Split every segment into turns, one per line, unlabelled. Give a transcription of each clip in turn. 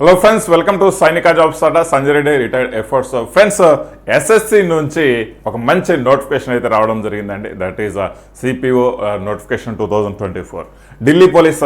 Hello friends welcome to Sainik jobs అట Sanjay Reddy retired efforts friends SSC నుంచి ఒక మంచి నోటిఫికేషన్ అయితే రావడం జరిగిందండి. That is CPO notification two thousand twenty four Delhi police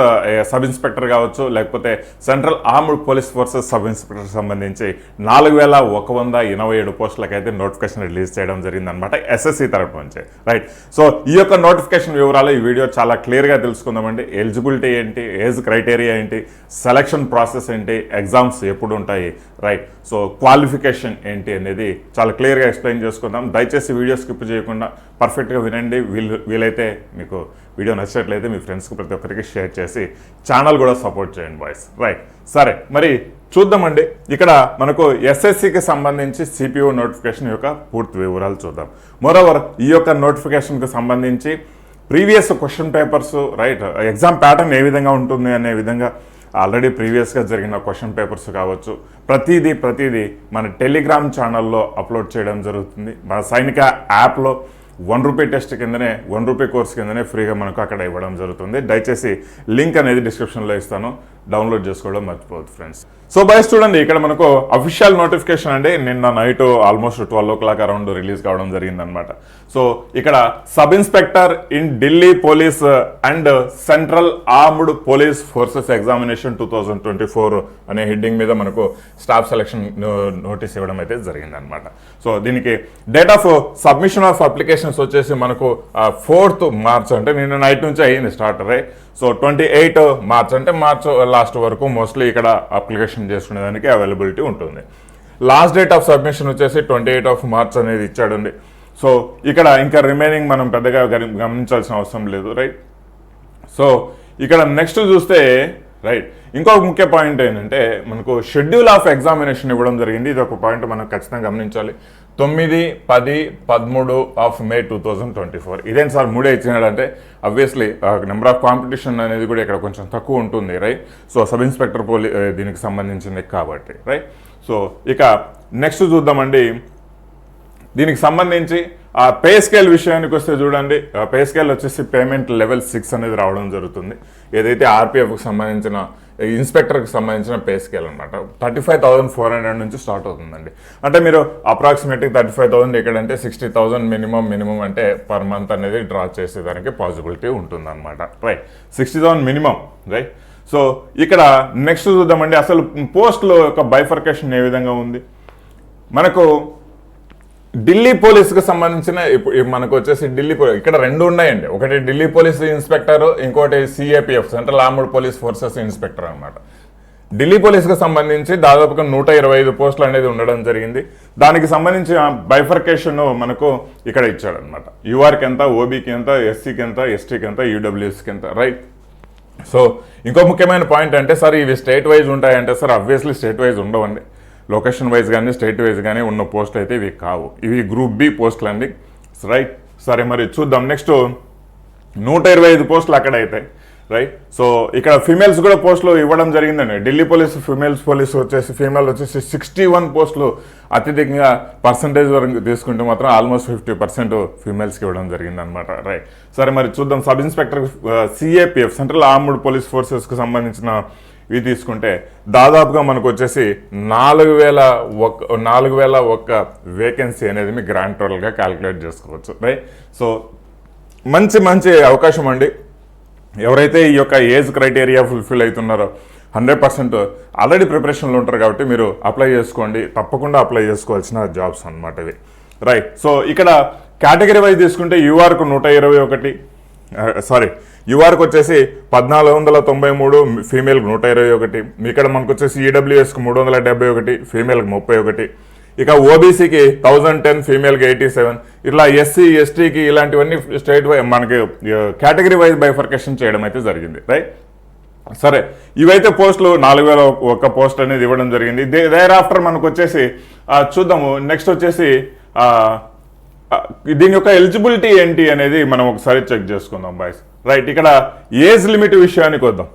sub inspector కావచ్చు లేకపోతే central armed police forces sub inspector సంబంధించి నాలుగు వేల ఒక వంద ఇరవై ఏడు పోస్టులకైతే నోటిఫికేషన్ రిలీజ్ చేయడం జరిగిందనమాట ఎస్ఎస్సి తరపు నుంచి. రైట్ సో ఈ యొక్క నోటిఫికేషన్ వివరాలు ఈ వీడియో చాలా క్లియర్గా తెలుసుకుందామండి. ఎలిజిబిలిటీ ఏంటి? ఏజ్ క్రైటీరియా ఏంటి? సెలక్షన్ ప్రాసెస్ ఏంటి? ఎగ్జామ్స్ ఎప్పుడు ఉంటాయి? రైట్ సో క్వాలిఫికేషన్ ఏంటి అనేది చాలా క్లియర్గా ఎక్స్ప్లెయిన్ చేసుకుందాం. దయచేసి వీడియో స్కిప్ చేయకుండా పర్ఫెక్ట్గా వినండి. వీళ్ళు వీలైతే మీకు వీడియో నచ్చినట్లయితే మీ ఫ్రెండ్స్కి ప్రతి ఒక్కరికి షేర్ చేసి ఛానల్ కూడా సపోర్ట్ చేయండి బాయ్స్ రైట్ సరే మరి చూద్దామండి. ఇక్కడ మనకు ఎస్ఎస్సికి సంబంధించి సిపిఓ నోటిఫికేషన్ యొక్క పూర్తి వివరాలు చూద్దాం. మరోవర్ ఈ యొక్క నోటిఫికేషన్కి సంబంధించి previous question papers right exam pattern ఏ విధంగా ఉంటుంది అనే విధంగా ఆల్రెడీ ప్రీవియస్గా జరిగిన క్వశ్చన్ పేపర్స్ కావచ్చు. ప్రతిదీ ప్రతిదీ మన టెలిగ్రామ్ ఛానల్లో అప్లోడ్ చేయడం జరుగుతుంది. మన సైనిక యాప్లో వన్ రూపీ టెస్ట్ కిందనే వన్ రూపీ కోర్స్ కిందనే ఫ్రీగా మనకు అక్కడ ఇవ్వడం జరుగుతుంది. దయచేసి లింక్ అనేది డిస్క్రిప్షన్లో ఇస్తాను. డౌన్లోడ్ చేసుకోవడం మర్చిపోవద్దు ఫ్రెండ్స్. సో బయస్ చూడండి ఇక్కడ మనకు అఫీషియల్ నోటిఫికేషన్ అండి. నిన్న night almost twelve o'clock around release కావడం జరిగిందనమాట సో ఇక్కడ sub inspector in Delhi police and central armed police forces examination two thousand twenty four అనే హెడ్డింగ్ మీద మనకు స్టాఫ్ సెలక్షన్ నోటీస్ ఇవ్వడం అయితే జరిగిందనమాట సో దీనికి date of submission of applications వచ్చేసి మనకు ఫోర్త్ మార్చ్ అంటే నిన్న నైట్ నుంచి అయ్యింది స్టార్ట్ రే సో ట్వంటీ ఎయిట్ మార్చ్ అంటే మార్చ్ లాస్ట్ వరకు మోస్ట్లీ ఇక్కడ అప్లికేషన్ చేసుకునేదానికి అవైలబిలిటీ ఉంటుంది. లాస్ట్ డేట్ ఆఫ్ సబ్మిషన్ వచ్చేసి ట్వంటీ ఎయిట్ ఆఫ్ మార్చ్ అనేది ఇచ్చాడండి. సో ఇక్కడ ఇంకా రిమైనింగ్ మనం పెద్దగా గమనించాల్సిన అవసరం లేదు రైట్ సో ఇక్కడ నెక్స్ట్ చూస్తే రైట్ ఇంకొక ముఖ్య పాయింట్ ఏంటంటే మనకు షెడ్యూల్ ఆఫ్ ఎగ్జామినేషన్ ఇవ్వడం జరిగింది. ఇది ఒక పాయింట్ మనం ఖచ్చితంగా గమనించాలి. తొమ్మిది పది పదమూడు of May two thousand twenty four. ఇదేంటి సార్ మూడే ఇచ్చినాడంటే అబ్వియస్లీ నెంబర్ ఆఫ్ కాంపిటీషన్ అనేది కూడా ఇక్కడ కొంచెం తక్కువ ఉంటుంది రైట్ సో సబ్ ఇన్స్పెక్టర్ పోలీ దీనికి సంబంధించింది కాబట్టి రైట్ సో ఇక నెక్స్ట్ చూద్దామండి. దీనికి సంబంధించి ఆ పే స్కేల్ విషయానికి వస్తే చూడండి పే స్కేల్ వచ్చేసి పేమెంట్ లెవెల్ సిక్స్ అనేది రావడం జరుగుతుంది. ఏదైతే ఆర్పిఎఫ్కి సంబంధించిన ఇన్స్పెక్టర్కి సంబంధించిన పే స్కేల్ అనమాట thirty five thousand four hundred నుంచి స్టార్ట్ అవుతుందండి. అంటే మీరు అప్రాక్సిమేట్గా థర్టీ ఫైవ్ థౌసండ్ ఎక్కడంటే సిక్స్టీ థౌసండ్ మినిమం మినిమం అంటే పర్ మంత్ అనేది డ్రా చేసేదానికి పాసిబిలిటీ ఉంటుందన్నమాట. Right. Sixty thousand minimum right. So ఇక్కడ నెక్స్ట్ చూద్దామండి. అసలు పోస్ట్లో యొక్క బైఫర్కేషన్ ఏ విధంగా ఉంది? మనకు ఢిల్లీ పోలీసుకు సంబంధించిన ఇప్పుడు మనకు వచ్చేసి ఢిల్లీ పోలీస్ ఇక్కడ రెండు ఉన్నాయండి. ఒకటి ఢిల్లీ పోలీస్ ఇన్స్పెక్టర్ ఇంకోటి CAPF central armed police forces inspector అనమాట ఢిల్లీ పోలీస్కి సంబంధించి దాదాపుగా నూట ఇరవై ఐదు పోస్టులు అనేది ఉండడం జరిగింది. దానికి సంబంధించిన బైఫర్కేషన్ మనకు ఇక్కడ ఇచ్చాడనమాట యూఆర్కి ఎంత ఓబీకి ఎంత ఎస్సీకి ఎంత ఎస్టీకి ఎంత ఈడబ్ల్యూఎస్కి ఎంత రైట్ సో ఇంకో ముఖ్యమైన పాయింట్ అంటే సార్ ఇవి స్టేట్ వైజ్ ఉంటాయంటే సార్ అబ్వియస్లీ స్టేట్ వైజ్ ఉండవండి. లొకేషన్ వైజ్ కానీ స్టేట్ వైజ్ కానీ ఉన్న పోస్టులు అయితే ఇవి కావు. ఇవి గ్రూప్ బి పోస్టులు అండి రైట్. సరే మరి చూద్దాం. నెక్స్ట్ నూట ఇరవై ఐదు పోస్టులు అక్కడ అవుతాయి రైట్. సో ఇక్కడ ఫీమేల్స్ కూడా పోస్టులు ఇవ్వడం జరిగిందండి. ఢిల్లీ పోలీస్ ఫీమేల్స్ పోలీస్ వచ్చేసి ఫీమేల్ వచ్చేసి సిక్స్టీ వన్ పోస్టులు అత్యధికంగా పర్సంటేజ్ వరకు తీసుకుంటే మాత్రం ఆల్మోస్ట్ ఫిఫ్టీ పర్సెంట్ ఫీమేల్స్కి ఇవ్వడం జరిగింది అనమాట రైట్. సరే మరి చూద్దాం. Sub inspector CAPF central armed police ఫోర్సెస్కి సంబంధించిన ఇవి తీసుకుంటే దాదాపుగా మనకు వచ్చేసి నాలుగు వేల ఒక నాలుగు వేల ఒక్క వేకెన్సీ అనేది మీ గ్రాండ్ టోటల్గా క్యాలిక్యులేట్ చేసుకోవచ్చు రైట్ సో మంచి మంచి అవకాశం అండి. ఎవరైతే ఈ యొక్క ఏజ్ క్రైటీరియా ఫుల్ఫిల్ అవుతున్నారో హండ్రెడ్ పర్సెంట్ ఆల్రెడీ ప్రిపరేషన్లో ఉంటారు కాబట్టి మీరు అప్లై చేసుకోండి. తప్పకుండా అప్లై చేసుకోవాల్సిన జాబ్స్ అనమాట ఇవి రైట్ సో ఇక్కడ కేటగిరీ వైజ్ తీసుకుంటే యూఆర్కు నూట ఇరవై ఒకటి uh, సారీ యూఆర్కి వచ్చేసి పద్నాలుగు వందల తొంభై మూడు ఫీమేల్కి నూట ఇరవై ఒకటి. ఇక్కడ మనకు వచ్చేసి ఈడబ్ల్యూఎస్కి మూడు వందల డెబ్బై ఒకటి ఫీమేల్కి ముప్పై ఒకటి. ఇక ఓబీసీకి థౌజండ్ టెన్ ఫీమేల్కి ఎయిటీ సెవెన్ ఇట్లా ఎస్సీ ఎస్టీకి ఇలాంటివన్నీ స్టేట్ వై మనకి కేటగిరీ వైజ్ బైఫర్కేషన్ చేయడం అయితే జరిగింది రైట్ సరే ఇవైతే పోస్టులు నాలుగు వేల ఒక్క పోస్ట్ అనేది ఇవ్వడం జరిగింది. దేర్ ఆఫ్టర్ మనకు వచ్చేసి చూద్దాము. నెక్స్ట్ వచ్చేసి దీని యొక్క ఎలిజిబిలిటీ ఏంటి అనేది మనం ఒకసారి చెక్ చేసుకుందాం బాయ్స్ రైట్ ఇక్కడ ఏజ్ లిమిట్ విషయానికి వద్దాం.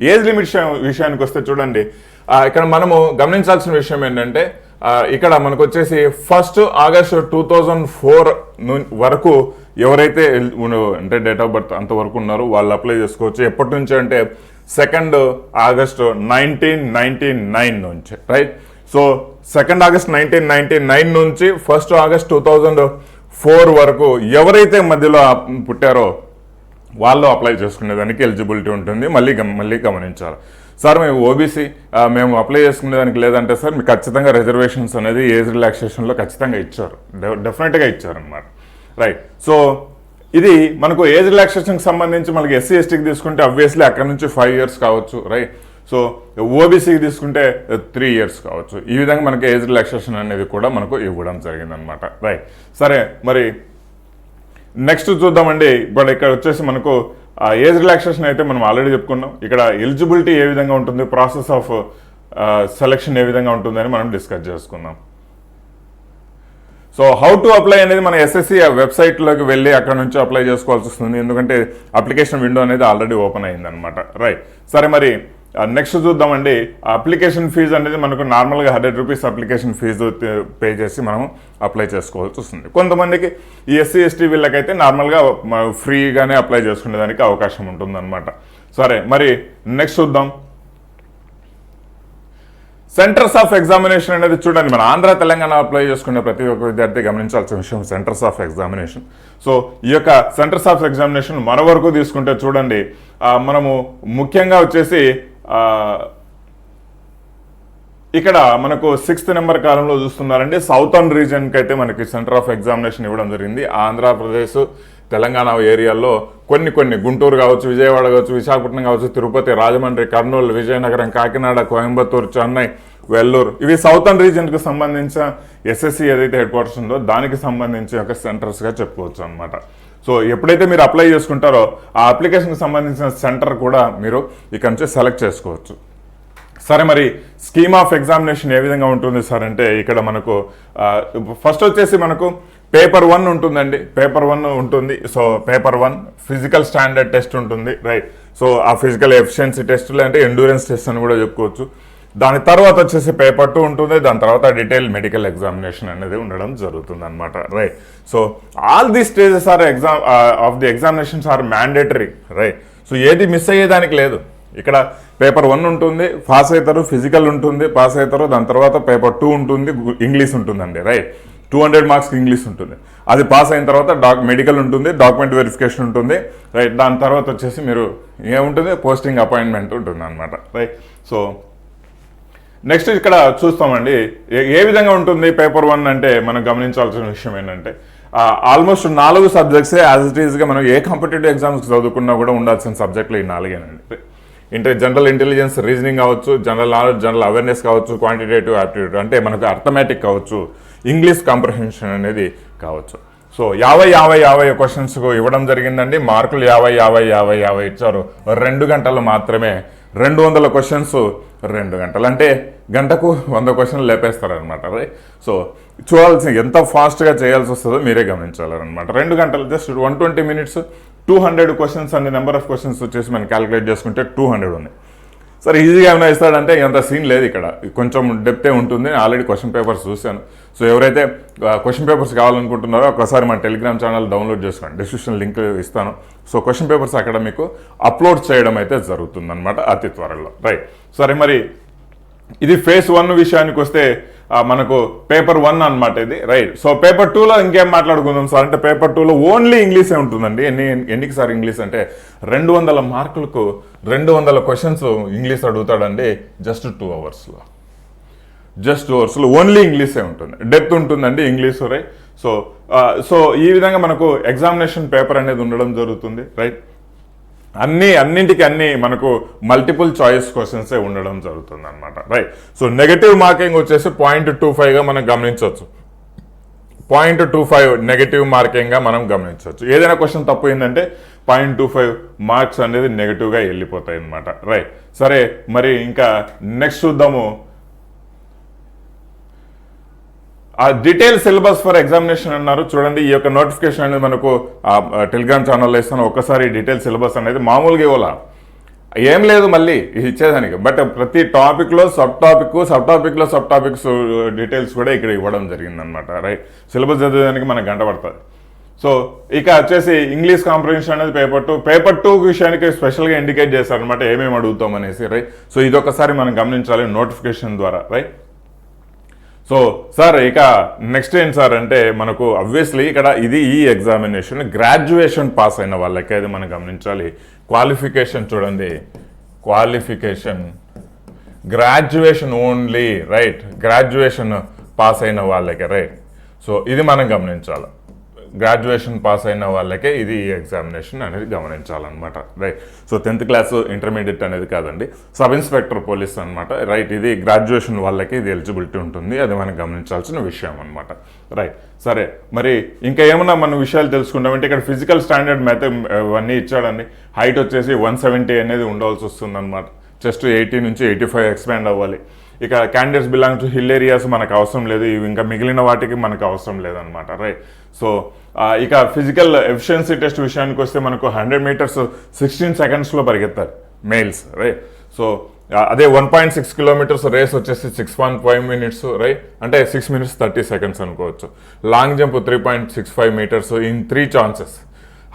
ఏజ్ లిమిట్ విషయానికి వస్తే చూడండి. ఇక్కడ మనము గమనించాల్సిన విషయం ఏంటంటే ఇక్కడ మనకు వచ్చేసి first August two thousand four వరకు ఎవరైతే అంటే డేట్ ఆఫ్ బర్త్ అంతవరకు ఉన్నారో వాళ్ళు అప్లై చేసుకోవచ్చు. ఎప్పటి నుంచి అంటే second August nineteen nineteen nine నుంచి right so second August nineteen ninety nine నుంచి first August two thousand four వరకు ఎవరైతే మధ్యలో పుట్టారో వాళ్ళు అప్లై చేసుకునేదానికి ఎలిజిబిలిటీ ఉంటుంది. మళ్ళీ మళ్ళీ గమనించాలి. సార్ మేము ఓబీసీ మేము అప్లై చేసుకునేదానికి లేదంటే సార్ మీకు ఖచ్చితంగా రిజర్వేషన్స్ అనేది ఏజ్ రిలాక్సేషన్లో ఖచ్చితంగా ఇచ్చారు. డె- డెఫినెట్గా ఇచ్చారనమాట రైట్. సో ఇది మనకు ఏజ్ రిలాక్సేషన్కి సంబంధించి మనకి ఎస్సీ ఎస్టీకి తీసుకుంటే అబ్వియస్లీ అక్కడ నుంచి ఫైవ్ ఇయర్స్ కావచ్చు. రైట్. సో ఓబీసీకి తీసుకుంటే uh, త్రీ ఇయర్స్ కావచ్చు. ఈ విధంగా మనకి ఏజ్ రిలాక్సేషన్ అనేది కూడా మనకు ఇవ్వడం జరిగిందనమాట రైట్ సరే మరి నెక్స్ట్ చూద్దామండి. ఇప్పుడు ఇక్కడ వచ్చేసి మనకు ఏజ్ రిలాక్సేషన్ అయితే మనం ఆల్రెడీ చెప్పుకున్నాం. ఇక్కడ ఎలిజిబిలిటీ ఏ విధంగా ఉంటుంది ప్రాసెస్ ఆఫ్ సెలెక్షన్ ఏ విధంగా ఉంటుందని మనం డిస్కస్ చేసుకుందాం. సో హౌ టు అప్లై అనేది మన ఎస్ఎస్సి వెబ్సైట్లోకి వెళ్ళి అక్కడ నుంచి అప్లై చేసుకోవాల్సి వస్తుంది. ఎందుకంటే అప్లికేషన్ విండో అనేది ఆల్రెడీ ఓపెన్ అయిందనమాట రైట్ సరే మరి నెక్స్ట్ చూద్దామండి. అప్లికేషన్ ఫీజు అనేది మనకు నార్మల్గా hundred rupees application fee pay చేసి మనం అప్లై చేసుకోవాల్సి వస్తుంది. కొంతమందికి ఈ ఎస్సీ ఎస్టీ వీళ్ళకైతే నార్మల్గా ఫ్రీగానే అప్లై చేసుకునేదానికి అవకాశం ఉంటుందన్నమాట. సరే మరి నెక్స్ట్ చూద్దాం. సెంటర్స్ ఆఫ్ ఎగ్జామినేషన్ అనేది చూడండి మన ఆంధ్ర తెలంగాణ అప్లై చేసుకునే ప్రతి ఒక్క విద్యార్థి గమనించాల్సిన విషయం సెంటర్స్ ఆఫ్ ఎగ్జామినేషన్ సో ఈ యొక్క సెంటర్స్ ఆఫ్ ఎగ్జామినేషన్ మన వరకు తీసుకుంటే చూడండి మనము ముఖ్యంగా వచ్చేసి ఇక్కడ మనకు సిక్స్త్ నెంబర్ కాలంలో చూస్తున్నారండి. సౌతర్న్ రీజన్కి అయితే మనకి సెంటర్ ఆఫ్ ఎగ్జామినేషన్ ఇవ్వడం జరిగింది. ఆంధ్రప్రదేశ్ తెలంగాణ ఏరియాల్లో కొన్ని కొన్ని గుంటూరు కావచ్చు విజయవాడ కావచ్చు విశాఖపట్నం కావచ్చు తిరుపతి రాజమండ్రి కర్నూలు విజయనగరం కాకినాడ కోయంబత్తూరు చెన్నై వెల్లూరు ఇవి సౌతర్న్ రీజన్కి సంబంధించిన ఎస్ఎస్సి ఏదైతే హెడ్ క్వార్టర్స్ ఉందో దానికి సంబంధించి ఒక సెంటర్స్గా చెప్పుకోవచ్చు అనమాట సో ఎప్పుడైతే మీరు అప్లై చేసుకుంటారో ఆ అప్లికేషన్కి సంబంధించిన సెంటర్ కూడా మీరు ఇక్కడ నుంచి సెలెక్ట్ చేసుకోవచ్చు. సరే మరి స్కీమ్ ఆఫ్ ఎగ్జామినేషన్ ఏ విధంగా ఉంటుంది సార్ అంటే ఇక్కడ మనకు ఫస్ట్ వచ్చేసి మనకు పేపర్ వన్ ఉంటుందండి. పేపర్ వన్ ఉంటుంది. So paper one physical standard test ఉంటుంది రైట్ సో ఆ ఫిజికల్ ఎఫిషియన్సీ టెస్టులు అంటే ఎండూరెన్స్ టెస్ట్ అని కూడా చెప్పుకోవచ్చు. దాని తర్వాత వచ్చేసి పేపర్ టూ ఉంటుంది దాని తర్వాత డీటెయిల్ మెడికల్ ఎగ్జామినేషన్ అనేది ఉండడం జరుగుతుంది అనమాట right so all the stages are exam of the examinations are mandatory right so ఏది మిస్ అయ్యేదానికి లేదు. ఇక్కడ పేపర్ వన్ ఉంటుంది పాస్ అవుతారు ఫిజికల్ ఉంటుంది పాస్ అవుతారు దాని తర్వాత పేపర్ టూ ఉంటుంది ఇంగ్లీష్ ఉంటుందండి. రైట్ టూ హండ్రెడ్ మార్క్స్కి ఇంగ్లీష్ ఉంటుంది. అది పాస్ అయిన తర్వాత డాక్ మెడికల్ ఉంటుంది డాక్యుమెంట్ వెరిఫికేషన్ ఉంటుంది. రైట్ దాని తర్వాత వచ్చేసి మీరు ఏముంటుంది పోస్టింగ్ అపాయింట్మెంట్ ఉంటుంది అనమాట రైట్ సో నెక్స్ట్ ఇక్కడ చూస్తామండి ఏ- ఏ విధంగా ఉంటుంది పేపర్ వన్ అంటే మనం గమనించాల్సిన విషయం ఏంటంటే ఆల్మోస్ట్ నాలుగు సబ్జెక్ట్సే యాజ్ ఇట్ ఈస్గా మనం ఏ కాంపిటేటివ్ ఎగ్జామ్స్ చదువుకున్నా కూడా ఉండాల్సిన సబ్జెక్టులు ఈ నాలుగేనండి. అంటే జనరల్ ఇంటెలిజెన్స్ రీజనింగ్ కావచ్చు జనరల్ నాలెడ్జ్ జనరల్ అవేర్నెస్ కావచ్చు క్వాంటిటేటివ్ యాప్టిట్యూడ్ అంటే మనకు అర్థమెటిక్ కావచ్చు ఇంగ్లీష్ కాంప్రహెన్షన్ అనేది కావచ్చు. సో యాభై యాభై యాభై క్వశ్చన్స్ ఇవ్వడం జరిగిందండి. మార్కులు యాభై యాభై యాభై యాభై ఇచ్చారు. రెండు గంటలు మాత్రమే రెండు వందల క్వశ్చన్స్ రెండు గంటలు. అంటే గంటకు వంద క్వశ్చన్లు లేపేస్తారనమాట రైట్ సో చూడాల్సిన ఎంత ఫాస్ట్గా చేయాల్సి వస్తుందో మీరే గమనించాలన్నమాట. రెండు గంటలు just one twenty minutes two hundred questions అనే నెంబర్ ఆఫ్ క్వశ్చన్స్ వచ్చేసి మనం క్యాలిక్యులేట్ చేసుకుంటే టూ హండ్రెడ్ ఉంది సరే ఈజీగా ఏమైనా ఇస్తాడంటే ఎంత సీన్ లేదు ఇక్కడ. కొంచెం డెప్తే ఉంటుంది. ఆల్రెడీ క్వశ్చన్ పేపర్స్ చూశాను. సో ఎవరైతే క్వశ్చన్ పేపర్స్ కావాలనుకుంటున్నారో ఒకసారి మన టెలిగ్రామ్ ఛానల్ డౌన్లోడ్ చేసుకోండి. డిస్క్రిప్షన్ లింక్ ఇస్తాను. సో క్వశ్చన్ పేపర్స్ అక్కడ మీకు అప్లోడ్ చేయడం అయితే జరుగుతుందన్నమాట అతి త్వరలో. రైట్ సరే మరి ఇది ఫేస్ వన్ విషయానికి వస్తే మనకు పేపర్ వన్ అన్నమాట ఇది. రైట్ సో పేపర్ టూలో ఇంకేం మాట్లాడుకుందాం సార్? అంటే పేపర్ టూలో ఓన్లీ ఇంగ్లీషే ఉంటుందండి? ఎన్ని ఎన్నికి సార్ ఇంగ్లీష్ అంటే రెండు వందల మార్కులకు రెండు వందల క్వశ్చన్స్ ఇంగ్లీష్ అడుగుతాడండి జస్ట్ టూ అవర్స్లో జస్ట్ టూ అవర్స్లో ఓన్లీ ఇంగ్లీషే ఉంటుంది. డెప్త్ ఉంటుందండి ఇంగ్లీష్ రైట్ సో సో ఈ విధంగా మనకు ఎగ్జామినేషన్ పేపర్ అనేది ఉండడం జరుగుతుంది రైట్ అన్ని అన్నింటికి అన్ని మనకు మల్టిపుల్ చాయిస్ క్వశ్చన్సే ఉండడం జరుగుతుంది అనమాట రైట్ సో నెగటివ్ మార్కింగ్ వచ్చేసి పాయింట్ టూ ఫైవ్గా మనం గమనించవచ్చు. పాయింట్ టూ ఫైవ్ నెగటివ్ మార్కింగ్గా మనం గమనించవచ్చు. ఏదైనా క్వశ్చన్ తప్పు ఏంటంటే పాయింట్ టూ ఫైవ్ మార్క్స్ అనేది నెగటివ్గా వెళ్ళిపోతాయి అనమాట రైట్ సరే మరి ఇంకా నెక్స్ట్ చూద్దాము. ఆ డీటెయిల్ సిలబస్ ఫర్ ఎగ్జామినేషన్ అన్నారు. చూడండి ఈ యొక్క నోటిఫికేషన్ అనేది మనకు ఆ టెలిగ్రామ్ ఛానల్లో ఇస్తాను. ఒక్కసారి డీటెయిల్ సిలబస్ అనేది మామూలుగా ఇవ్వాల? ఏం లేదు మళ్ళీ ఇది ఇచ్చేదానికి. బట్ ప్రతి టాపిక్లో సబ్ టాపిక్ సబ్ టాపిక్లో సబ్ టాపిక్స్ డీటెయిల్స్ కూడా ఇక్కడ ఇవ్వడం జరిగిందనమాట రైట్ సిలబస్ చదివేదానికి మనకు గంట పడుతుంది. సో ఇక వచ్చేసి ఇంగ్లీష్ కాంప్రహెన్షన్ అనేది పేపర్ టూ పేపర్ టూ విషయానికి స్పెషల్గా ఇండికేట్ చేస్తారనమాట ఏమేమి అడుగుతాం అనేసి రైట్ సో ఇది ఒకసారి మనం గమనించాలి నోటిఫికేషన్ ద్వారా రైట్ సో సార్ ఇక నెక్స్ట్ ఏంటి సార్ అంటే మనకు అబ్వియస్లీ ఇక్కడ ఇది ఈ ఎగ్జామినేషన్ గ్రాడ్యుయేషన్ పాస్ అయిన వాళ్ళకి అది మనం గమనించాలి. క్వాలిఫికేషన్ చూడండి. Qualification graduation only right graduation pass అయిన వాళ్ళకే రైట్ సో ఇది మనం గమనించాలి. గ్రాడ్యుయేషన్ పాస్ అయిన వాళ్ళకే ఇది ఈ ఎగ్జామినేషన్ అనేది గమనించాలన్నమాట. Right so tenth class intermediate అనేది కాదండి. సబ్ ఇన్స్పెక్టర్ పోలీస్ అనమాట రైట్ ఇది గ్రాడ్యుయేషన్ వాళ్ళకి ఇది ఎలిజిబిలిటీ ఉంటుంది. అది మనం గమనించాల్సిన విషయం అనమాట రైట్ సరే. మరి ఇంకా ఏమన్నా మనం విషయాలు తెలుసుకుంటామంటే ఇక్కడ ఫిజికల్ స్టాండర్డ్ మెథ అవన్నీ ఇచ్చాడండి. హైట్ వచ్చేసి వన్ సెవెంటీ అనేది ఉండవలసి వస్తుంది అనమాట జస్ట్ ఎయిటీ నుంచి ఎయిటీ ఫైవ్ ఎక్స్పాండ్ అవ్వాలి. ఇక candidates belong to hill areas మనకు అవసరం లేదు. ఇవి ఇంకా మిగిలిన వాటికి మనకు అవసరం లేదనమాట రైట్ సో ఇక ఫిజికల్ ఎఫిషియన్సీ టెస్ట్ విషయానికి వస్తే మనకు హండ్రెడ్ మీటర్స్ సిక్స్టీన్ సెకండ్స్లో పరిగెత్తారు మెయిల్స్ రైట్ సో అదే one point six kilometres race వచ్చేసి six point five minutes right అంటే సిక్స్ మినిట్స్ థర్టీ సెకండ్స్ అనుకోవచ్చు. Long jump three point six five metres in three chances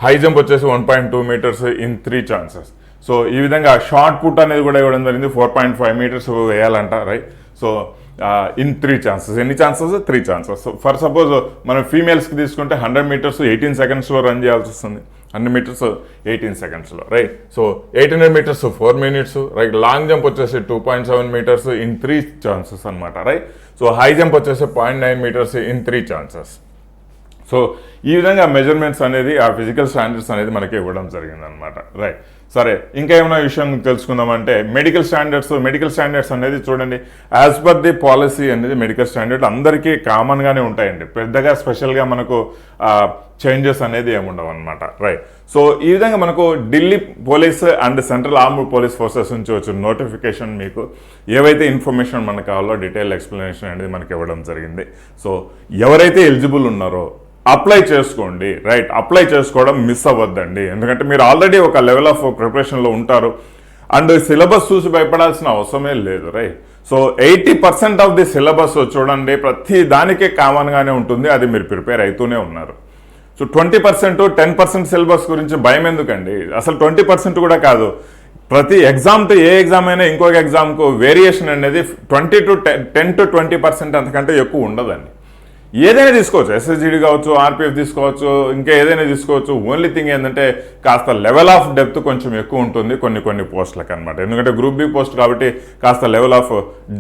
high jump వచ్చేసి one point two metres in three chances so ఈ విధంగా shot put అనేది కూడా ఇవ్వడం జరిగింది. Four point five metres వేయాలంట right so in three chances ఎన్ని chances three chances for suppose మనం ఫీమేల్స్కి తీసుకుంటే హండ్రెడ్ మీటర్స్ ఎయిటీన్ సెకండ్స్లో రన్ చేయాల్సి వస్తుంది. హండ్రెడ్ మీటర్స్ ఎయిటీన్ సెకండ్స్లో right so eight hundred metres four minutes right long jump వచ్చేసి two point seven metres in three chances అనమాట రైట్ సో హై జంప్ వచ్చేసి point nine metres in three chances so ఈ విధంగా measurements అనేది ఆ physical standards అనేది మనకి ఇవ్వడం జరిగిందనమాట రైట్ సరే ఇంకా ఏమైనా విషయం తెలుసుకుందామంటే మెడికల్ స్టాండర్డ్స్ మెడికల్ స్టాండర్డ్స్ అనేది చూడండి యాజ్ పర్ ది పాలసీ అనేది మెడికల్ స్టాండర్డ్ అందరికీ కామన్గానే ఉంటాయండి. పెద్దగా స్పెషల్గా మనకు చేంజెస్ అనేది ఏముండవు అనమాట రైట్ సో ఈ విధంగా మనకు Delhi police and central armed police forces నుంచి వచ్చిన నోటిఫికేషన్ మీకు ఏవైతే ఇన్ఫర్మేషన్ మనకు కావాలో డీటెయిల్ ఎక్స్ప్లెనేషన్ అనేది మనకి ఇవ్వడం జరిగింది. సో ఎవరైతే ఎలిజిబుల్ ఉన్నారో అప్లై చేసుకోండి. రైట్ అప్లై చేసుకోవడం మిస్ అవ్వద్దండి. ఎందుకంటే మీరు ఆల్రెడీ ఒక లెవెల్ ఆఫ్ ప్రిపరేషన్లో ఉంటారు. అండ్ సిలబస్ చూసి భయపడాల్సిన అవసరమే లేదు. Right so eighty percent of the syllabus చూడండి. ప్రతి దానికే కామన్గానే ఉంటుంది. అది మీరు ప్రిపేర్ అవుతూనే ఉన్నారు. So twenty percent ten percent syllabus గురించి భయం ఎందుకండి? అసలు ట్వంటీ పర్సెంట్ కూడా కాదు. ప్రతి ఎగ్జామ్ టు ఏ ఎగ్జామ్ అయినా ఇంకొక ఎగ్జామ్కు వేరియేషన్ అనేది twenty to ten to twenty percent అంతకంటే ఎక్కువ ఉండదండి. ఏదైనా తీసుకోవచ్చు. ఎస్ఎస్జిడి కావచ్చు ఆర్పిఎఫ్ తీసుకోవచ్చు ఇంకా ఏదైనా తీసుకోవచ్చు. ఓన్లీ థింగ్ ఏంటంటే కాస్త లెవెల్ ఆఫ్ డెప్త్ కొంచెం ఎక్కువ ఉంటుంది కొన్ని కొన్ని పోస్టులకు అనమాట ఎందుకంటే గ్రూప్ బి పోస్ట్ కాబట్టి కాస్త లెవెల్ ఆఫ్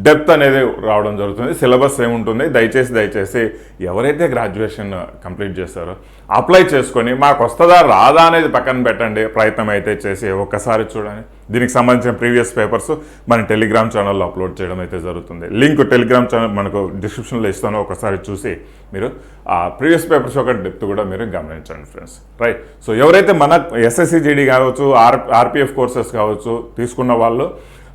డెప్త్ అనేది రావడం జరుగుతుంది. సిలబస్ ఏముంటుంది? దయచేసి దయచేసి ఎవరైతే గ్రాడ్యుయేషన్ కంప్లీట్ చేస్తారో అప్లై చేసుకొని మాకు వస్తుందా రాదా అనేది పక్కన పెట్టండి. ప్రయత్నం అయితే చేసి ఒక్కసారి చూడండి. దీనికి సంబంధించిన ప్రీవియస్ పేపర్స్ మన టెలిగ్రామ్ ఛానల్లో అప్లోడ్ చేయడం అయితే జరుగుతుంది. లింక్ టెలిగ్రామ్ ఛానల్ మనకు డిస్క్రిప్షన్లో ఇస్తాను. ఒకసారి చూసి మీరు ఆ ప్రీవియస్ పేపర్స్ యొక్క డెప్త్ కూడా మీరు గమనించండి ఫ్రెండ్స్. రైట్. సో ఎవరైతే మన ఎస్ఎస్సి జీడీ కావచ్చు ఆర్ ఆర్పిఎఫ్ కోర్సెస్ కావచ్చు తీసుకున్న వాళ్ళు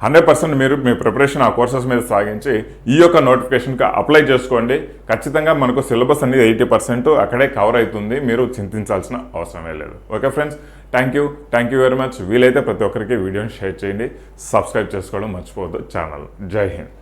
హండ్రెడ్ పర్సెంట్ మీరు మీ ప్రిపరేషన్ ఆ కోర్సెస్ మీద సాగించి ఈ యొక్క నోటిఫికేషన్కి అప్లై చేసుకోండి. ఖచ్చితంగా మనకు సిలబస్ అనేది ఎయిటీ పర్సెంట్ అక్కడే కవర్ అవుతుంది. మీరు చింతించాల్సిన అవసరమే లేదు. Okay friends thank you. Thank you very much. వీలైతే ప్రతి ఒక్కరికి వీడియోని షేర్ చేయండి. సబ్స్క్రైబ్ చేసుకోవడం మర్చిపోవద్దు. ఛానల్. జై హింద్.